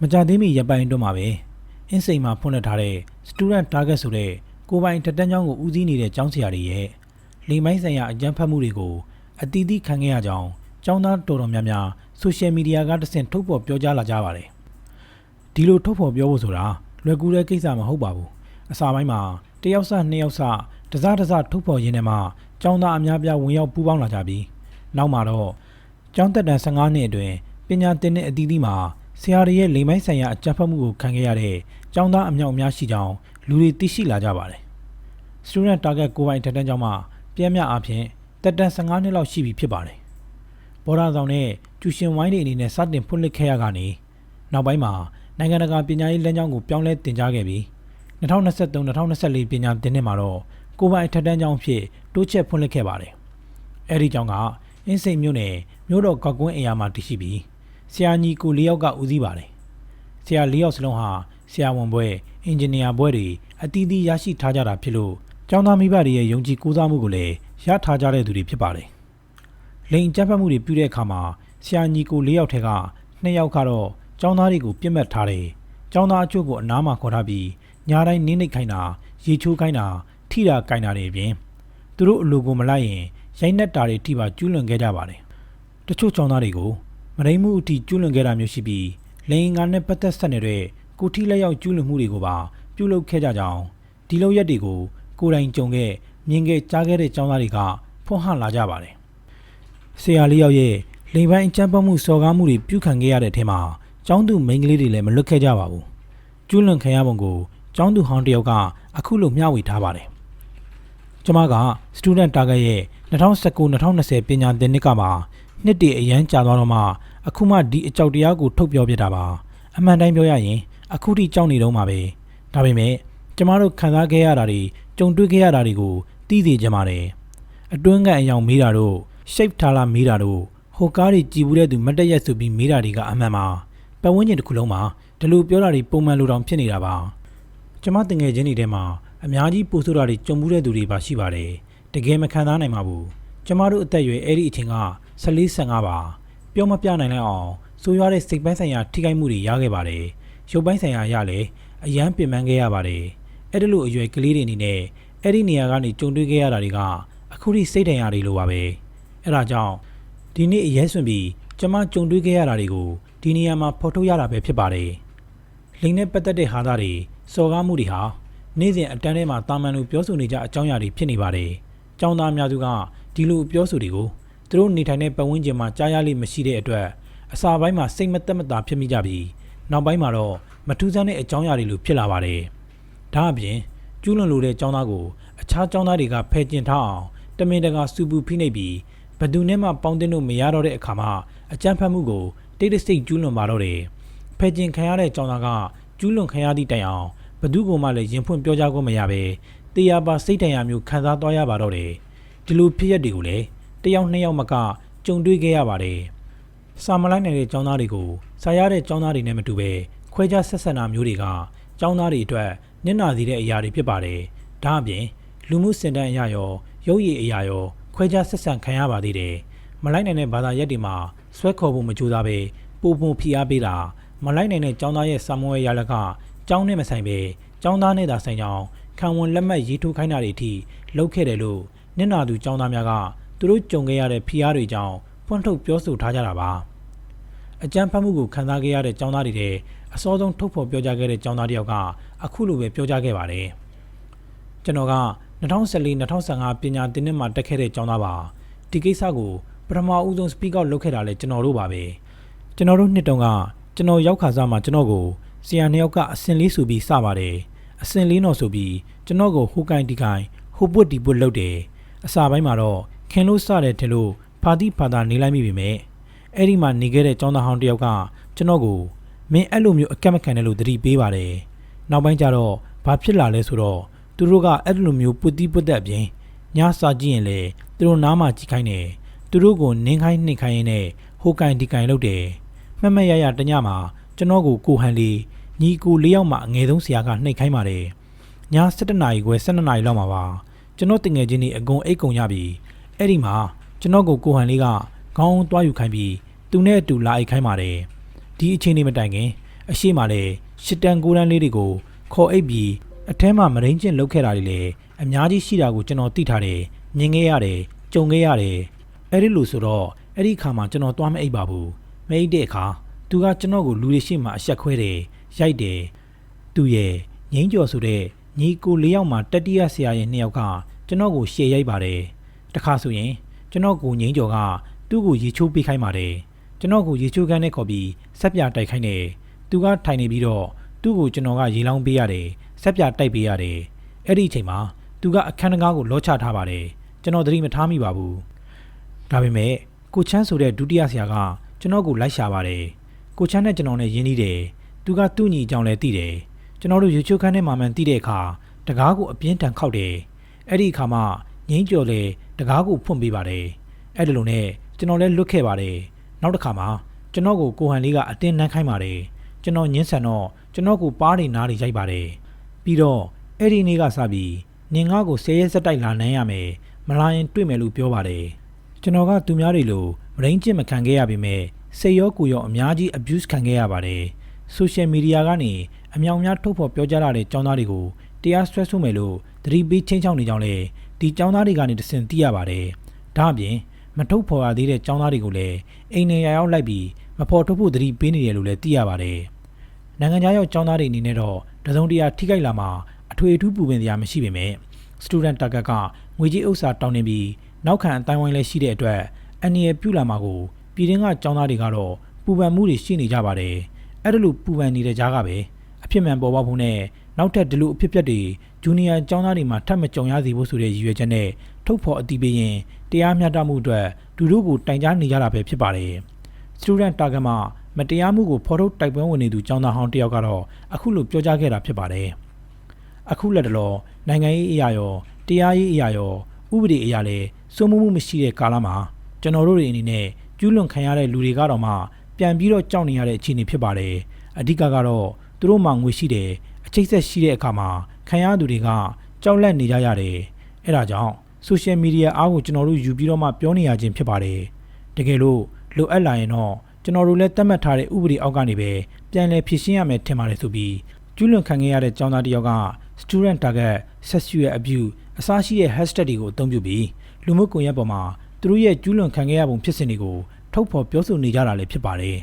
မကြသေးမီရပ်ပိုင်းအတွင်းမှာပဲအင်းစိန်မှာဖွင့်လှစ်ထားတဲ့ Student Target ဆိုတဲ့ကိုယ်ပိုင်တက်တန်းကျောင်းကိုဦးစီးနေတဲ့ကျောင်းဆရာတွေရဲ့လိမ်မိုင်းဆိုင်ရာအကြမ်းဖက်မှုတွေကိုအတီးတီးခံခဲ့ရကြောင်းကျောင်းသားတော်တော်များများဆိုရှယ်မီဒီယာကတဆင့်ထုတ်ဖော်ပြောကြားလာကြပါတယ်။ဒီလိုထုတ်ဖော်ပြောဖို့ဆိုတာလွယ်ကူတဲ့ကိစ္စမဟုတ်ပါဘူး။အစာပိုင်းမှာတစ်ယောက်စနှစ်ယောက်စတစားတစားထုတ်ဖော်ရင်းနဲ့မှကျောင်းသားအများပြားဝင်ရောက်ပူးပေါင်းလာကြပြီးနောက်မှာတော့ ကျောင်းတက်တန်း15နှစ်အတွင်းပညာသင်တဲ့အသီးသီးမှာဆရာတွေရဲ့လိမ်မိုင်းဆိုင်ရာအကြမ်းဖက်မှုကိုခံခဲ့ရတဲ့ကျောင်းသားအမြောက်အများရှိကြောင်းလူတွေသိရှိလာကြပါတယ်။ Student Target ကိုယ်ပိုင်တက်တန်းကျောင်းမှာပြန်မြအားဖြင့်တက်တန်း15နှစ်လောက်ရှိပြီဖြစ်ပါတယ်။ဘော်ဒါဆောင်နဲ့ကျူရှင်ဝိုင်းတွေအနေနဲ့စတင်ဖွင့်လှစ်ခဲ့ရကနေနောက်ပိုင်းမှာနိုင်ငံတကာပညာရေးလမ်းကြောင်းကိုပြောင်းလဲတင်ကြားခဲ့ပြီး2023-2024ပညာသင်နှစ်မှာတော့ကိုယ်ပိုင်တက်တန်းကျောင်းဖြစ်တိုးချက်ဖွင့်လှစ်ခဲ့ပါတယ်။အဲဒီကျောင်းကအင်းစိန်မြို့နယ် မြို့တော်ကောက်ကွင်းအရာမှာတည်ရှိပြီးဆရာညီကို၄ယောက်ကဦးစီးပါတယ်။ဆရာ၄ယောက်စလုံးဟာဆရာဝန်ဘွဲအင်ဂျင်နီယာဘွဲတွေအတီးတီးရရှိထားကြတာဖြစ်လို့ကျောင်းသားမိဘတွေရဲ့ယုံကြည်ကိုးစားမှုကိုလည်းရထားကြတဲ့သူတွေဖြစ်ပါတယ်။လိန်ကြမ်းဖက်မှုတွေပြုတဲ့အခါမှာဆရာညီကို၄ယောက်ထဲက၂ယောက်ကတော့ကျောင်းသားတွေကိုပြစ်မှတ်ထားတယ်။ကျောင်းသားအချို့ကိုအနားမှာခေါ်ထားပြီးညာတိုင်းနင်းနိတ်ခိုင်းတာရေချိုးခိုင်းတာထိတာကင်တာတွေအပြင်သူတို့အလိုကိုမလိုက်ရင်ရိုက်နှက်တာတွေထိပါကျူးလွန်ခဲ့ကြပါတယ်။ တချို့ကျောင်းသားတွေကိုမရိမှုအထိကျူးလွန်ခဲ့တာမျိုးရှိပြီးလိင်ငါနဲ့ပတ်သက်ဆက်နေတဲ့ကိုထိလက်ရောက်ကျူးလွန်မှုတွေကိုပါပြုလုပ်ခဲ့ကြကြောင်းဒီလိုရက်တွေကိုကိုယ်တိုင်ကြုံခဲ့မြင်ခဲ့ကြားခဲ့တဲ့ကျောင်းသားတွေကဖွင့်ဟလာကြပါတယ်။ဆရာလေးယောက်ရဲ့လိင်ပိုင်းအကြမ်းဖက်မှုစော်ကားမှုတွေပြုခံခဲ့ရတဲ့အထက်မှာကျောင်းသူမိန်းကလေးတွေလည်းမလွတ်ခဲ့ကြပါဘူး။ကျူးလွန်ခံရပုံကိုကျောင်းသူဟောင်းတစ်ယောက်ကအခုလိုမျှဝေထားပါတယ်။ကျွန်မက Student Target ရဲ့2019-2020ပညာသင်နှစ်ကမှာ နှစ်တည်းအရန်ကြာသွားတော့မှအခုမှဒီအကြောက်တရားကိုထုတ်ပြောပြတာပါအမှန်တိုင်းပြောရရင် အခုထိကြောက်နေတော့မှာပဲဒါပေမဲ့ကျမတို့ခံစားခဲ့ရတာတွေကြုံတွေ့ခဲ့ရတာတွေကိုသိသိကြပါတယ်အတွင်းကအယောင်မေးတာတို့ shape ထားလာမေးတာတို့ဟိုကားတွေကြည်ဘူးတဲ့သူမတ်တက်ရက်ဆိုပြီးမေးတာတွေကအမှန်ပါပတ်ဝန်းကျင်တစ်ခုလုံးမှာဒီလိုပြောတာတွေပုံမှန်လိုတောင်ဖြစ်နေတာပါကျမတင်ငယ်ချင်းတွေထဲမှာအများကြီးပို့ဆိုတာတွေကြုံမှုတဲ့သူတွေပါရှိပါတယ်တကယ်မခံစားနိုင်ပါဘူးကျမတို့အသက်အရွယ်အဲ့ဒီအချိန်က 14 15ပါပြောမပြနိုင်လိုက်အောင်ဆိုးရွားတဲ့စိတ်ပိုင်းဆိုင်ရာထိခိုက်မှုတွေရခဲ့ပါတယ်ရုပ်ပိုင်းဆိုင်ရာရလည်းအယမ်းပင်ပန်းခဲ့ရပါတယ်အဲ့ဒီလိုအရွယ်ကလေးတွေအနေနဲ့အဲ့ဒီနေရာကနေကြုံတွေ့ခဲ့ရတာတွေကအခုထိစိတ်ဒဏ်ရာတွေလိုပါပဲအဲ့ဒါကြောင့်ဒီနေ့အရေးဆွန်ပြီးကျမကြုံတွေ့ခဲ့ရတာတွေကိုဒီနေရာမှာဖော်ထုတ်ရတာပဲဖြစ်ပါတယ်လိန်နဲ့ပတ်သက်တဲ့ဟာသားတွေစော်ကားမှုတွေဟာနေ့စဉ်အတန်းထဲမှာတာမန်လိုပြောဆိုနေကြအကြောင်းအရာတွေဖြစ်နေပါတယ်။ကျောင်းသားအများစုကဒီလိုပြောဆိုတွေကို သူတို့နေထိုင်တဲ့ပတ်ဝန်းကျင်မှာကြားရလိမ့်မရှိတဲ့အတွက်အစာပိုင်းမှာစိတ်မသက်မသာဖြစ်မိကြပြီးနောက်ပိုင်းမှာတော့မထူးဆန်းတဲ့အကြောင်းအရာတွေလိုဖြစ်လာပါတယ်။ဒါအပြင်ကျူးလွန်လိုတဲ့ကျောင်းသားကိုအခြားကျောင်းသားတွေကဖယ်ကျင်ထားအောင်တမင်တကာစူပူဖိနှိပ်ပြီးဘယ်သူနဲ့မှပေါင်းတင်လို့မရတော့တဲ့အခါမှာအကြမ်းဖက်မှုကိုတိတ်တဆိတ်ကျူးလွန်ပါတော့တယ်။ဖယ်ကျင်ခံရတဲ့ကျောင်းသားကကျူးလွန်ခံရသည့်တိုင်အောင်ဘသူကမှလည်းရင်ဖွင့်ပြောကြားခွင့်မရဘဲတရားပါစိတ်တန်ရာမျိုးခံစားသွားရပါတော့တယ်ဒီလိုဖြစ်ရက်တွေကိုလည်း တယောက်နှစ်ယောက်မကကြုံတွေ့ခဲ့ရပါတယ်။စာမလိုက်နိုင်တဲ့ကျောင်းသားတွေကိုစာရတဲ့ကျောင်းသားတွေနဲ့မတူပဲခွဲခြားဆက်ဆံတာမျိုးတွေကကျောင်းသားတွေအတွက်နစ်နာစေတဲ့အရာတွေဖြစ်ပါတယ်။ဒါအပြင်လူမှုစင်တန်းအရာရောရုပ်ရည်အရာရောခွဲခြားဆက်ဆံခံရပါသေးတယ်။မလိုက်နိုင်တဲ့ဘာသာရပ်တွေမှာဆွဲခေါ်ဖို့မကြိုးစားပဲပုံပုံဖိအားပေးတာမလိုက်နိုင်တဲ့ကျောင်းသားရဲ့စာမွေးရလကကျောင်းနဲ့မဆိုင်ပဲကျောင်းသားနဲ့သာဆိုင်ကြောင်းခံဝန်လက်မှတ်ရေးထိုးခိုင်းတာတွေအထိလုပ်ခဲ့တယ်လို့နင့်နာသူကျောင်းသားများက သူတို့ကြုံခဲ့ရတဲ့ဖိအားတွေကြောင့်ဖွင့်ထုတ်ပြောဆိုထားကြတာပါအကြမ်းဖက်မှုကိုခံစားခဲ့ရတဲ့ကျောင်းသားတွေတဲ့အစောဆုံးထုတ်ဖော်ပြောကြားခဲ့တဲ့ကျောင်းသားတယောက်ကအခုလိုပဲပြောကြားခဲ့ပါတယ်ကျွန်တော်က2014-2015ပညာသင်နှစ်မှာတက်ခဲ့တဲ့ကျောင်းသားပါဒီကိစ္စကိုပထမဦးဆုံး speak out လုပ်ခဲ့တာလဲကျွန်တော်တို့ပါပဲကျွန်တော်တို့နှစ်တုန်းကကျွန်တော်ရောက်ခါစားမှာကျွန်တော်ကိုဆရာနှစ်ယောက်ကအစင်လေးဆိုပြီးစပါတယ်အစင်လေးတော့ဆိုပြီးကျွန်တော်ကိုဟိုကိုင်းဒီကိုင်းဟိုပွတ်ဒီပွတ်လုပ်တယ်အစာပိုင်းမှာတော့ ခင်လို့စတယ်ထင်လို့ဖာတိဖာတာနေလိုက်မိပြီမဲ့အဲ့ဒီမှာနေခဲ့တဲ့ចောင်းသားဟောင်းတယောက်ကကျွန်တော်ကိုမင်းအဲ့လိုမျိုးအကက်မခံတယ်လို့သတိပေးပါတယ်နောက်ပိုင်းကျတော့ဘာဖြစ်လာလဲဆိုတော့သူတို့ကအဲ့လိုမျိုးပုတ်တိပုတ်သက်အပြင်ညစာကြည့်ရင်လေသူတို့နားမှာကြည့်ခိုင်းတယ်သူတို့ကိုနင်းခိုင်းနှိပ်ခိုင်းရင်းနဲ့ဟိုကိုင်းဒီကိုင်းလုပ်တယ်မှတ်မှတ်ရရတညမှာကျွန်တော်ကိုကိုဟန်လေးညီကိုလေးယောက်မှအငယ်ဆုံးဆရာကနှိပ်ခိုင်းပါတယ်။ည7နာရီခွဲ12နာရီလောက်မှာပါ။ကျွန်တော်တငယ်ချင်းတွေအကုန်အိတ်ကုန်ရပြီ။ အဲ့ဒီမှာကျွန်တော်ကိုကိုဟန်လေးကခေါင်းအောင်သွားယူခိုင်းပြီးသူနဲ့အတူလာအိတ်ခိုင်းပါတယ်ဒီအချိန်လေးမတိုင်ခင် အရှိမလည်းရှစ်တန်ကိုရန်လေးတွေကိုခေါ်အိတ်ပြီးအထဲမှာမရင်းကျင်လုတ်ခဲ့တာတွေလည်းအများကြီးရှိတာကိုကျွန်တော်သိထားတယ်မြင်ခဲ့ရတယ်ကြုံခဲ့ရတယ်အဲ့ဒီလိုဆိုတော့အဲ့ဒီအခါမှာကျွန်တော်သွားမအိတ်ပါဘူးမအိတ်တဲ့အခါသူကကျွန်တော်ကိုလူတွေရှိမှအဆက်ခွဲတယ်ရိုက်တယ်သူရဲ့ငိမ့်ကျော်ဆိုတဲ့ညီကိုလေးယောက်မှတတိယဆရာရဲ့နှစ်ယောက်ကကျွန်တော်ကိုရှေ့ရိုက်ပါတယ် တခါဆိုရင်ကျွန်တော်ကိုငိမ့်ကျော်ကသူ့ကိုရေချိုးပေးခိုင်းပါတယ်ကျွန်တော်ကိုရေချိုးကန်းနဲ့ခေါ်ပြီးဆက်ပြတိုက်ခိုင်းတယ်သူကထိုင်နေပြီးတော့သူ့ကိုကျွန်တော်ကရေလောင်းပေးရတယ်ဆက်ပြတိုက်ပေးရတယ်အဲ့ဒီအချိန်မှာသူကအခန်းတကားကိုလောချထားပါတယ်ကျွန်တော်သတိမထားမိပါဘူးဒါပေမဲ့ကိုချမ်းဆိုတဲ့ဒုတိယဆရာကကျွန်တော်ကိုလိုက်ရှာပါတယ်။ကိုချမ်းနဲ့ကျွန်တော်နဲ့ရင်းနှီးတယ်။သူကသူ့ညီအကြောင်းလည်းသိတယ်။ကျွန်တော်တို့ YouTube ခန်းထဲမှာမှန်သိတဲ့အခါတကားကိုအပြင်းထန်ခောက်တယ်။အဲ့ဒီအခါမှာငိမ့်ကျော်လေ တကားကိုဖွင့်ပေးပါတယ်။အဲ့ဒီလိုနဲ့ကျွန်တော်လည်းလွတ်ခဲ့ပါတယ်။နောက်တစ်ခါမှာကျွန်တော်ကိုကိုဟန်လေးကအတင်းနှမ်းခိုင်းပါတယ်။ကျွန်တော်ညင်းဆန်တော့ကျွန်တော်ကိုပါးနေနားတွေရိုက်ပါတယ်။ပြီးတော့အဲ့ဒီနေ့ကစပြီးနင်ငါ့ကိုဆဲရဲစက်တိုက်လာနိုင်ရမယ်။မလာရင်တွေ့မယ်လို့ပြောပါတယ်။ကျွန်တော်ကသူများတွေလိုမရင်းကျင့်မခံခဲ့ရပေမဲ့စိတ်ရောကိုယ်ရောအများကြီး abuse ခံခဲ့ရပါတယ်။ social media ကနေအမြောင်များထုတ်ဖော်ပြောကြားလာတဲ့ចောင်းသားတွေကိုတရားစွဲဆိုမယ်လို့သတိပေးချင်းချောင်းနေကြောင်းလည်း ဒီចောင်းသားတွေကနေတစင်သိရပါတယ်။ဒါအပြင်မထုတ်ဖော်ရသေးတဲ့ចောင်းသားတွေကိုလည်းအိမ်နေရရောက်လိုက်ပြီးမဖော်ထုတ်ဖို့သတိပေးနေတယ်လို့လည်းသိရပါတယ်။နိုင်ငံခြားရောက်ကျောင်းသားတွေအနေနဲ့တော့တစုံတရာထိခိုက်လာမှာအထွေအထူးပူပင်တရားမရှိပေမဲ့ student target ကငွေကြေးဥစ္စာတောင်းနေပြီးနောက်ခံအတိုင်းဝိုင်းလည်းရှိတဲ့အတွက်အန်ရပြုလာမှာကိုပြည်တွင်းကကျောင်းသားတွေကတော့ပူပန်မှုတွေရှိနေကြပါတယ်အဲ့ဒါလိုပူပန်နေတဲ့ကြားကပဲအဖြစ်မှန်ပေါ်ပေါက်ဖို့နဲ့ နောက်ထပ်ဒီလိုအဖြစ်အပျက်တွေဂျူနီယာကျောင်းသားတွေမှာထပ်မကြုံရစေဖို့ဆိုတဲ့ရည်ရွယ်ချက်နဲ့ထုတ်ဖော်အတည်ပြုရင်တရားမျှတမှုအတွက်ဒူတို့ကိုတိုင်ကြားနေကြတာပဲဖြစ်ပါတယ် student target မှာမတရားမှုကိုဖော်ထုတ်တိုက်ပွဲဝင်နေသူကျောင်းသားဟောင်းတစ်ယောက်ကတော့အခုလိုပြောကြားခဲ့တာဖြစ်ပါတယ်။အခုလက်တလောနိုင်ငံရေးအရာရောတရားရေးအရာရောဥပဒေအရာလည်းစိုးမိုးမှုမရှိတဲ့ကာလမှာကျွန်တော်တို့တွေအနေနဲ့ကျူးလွန်ခံရတဲ့လူတွေကတော့မှပြန်ပြီးတော့ကြောက်နေရတဲ့အခြေအနေဖြစ်ပါတယ်။အဓိကကတော့သူတို့မှငွေရှိတယ် အချိတ်ဆက်ရှိတဲ့အခါမှာခံရသူတွေကကြောက်လန့်နေကြရတယ်။အဲဒါကြောင့် social media အားကိုကျွန်တော်တို့ယူပြီးတော့မှပြောနေရခြင်းဖြစ်ပါတယ်။တကယ်လို့လိုအပ်လာရင်တော့ကျွန်တော်တို့လည်းသတ်မှတ်ထားတဲ့ဥပဒေအောက်ကနေပဲပြန်လည်ဖြည့်ရှင်းရမယ်ထင်ပါတယ်ဆိုပြီးကျူးလွန်ခံခဲ့ရတဲ့ကျောင်းသားတစ်ယောက်က student target sexual abuse အစားရှိတဲ့ hashtag တွေကိုအသုံးပြုပြီးလူမှုကွန်ရက်ပေါ်မှာသူတို့ရဲ့ကျူးလွန်ခံခဲ့ရပုံဖြစ်စဉ်တွေကိုထုတ်ဖော်ပြောဆိုနေကြတာလည်းဖြစ်ပါတယ်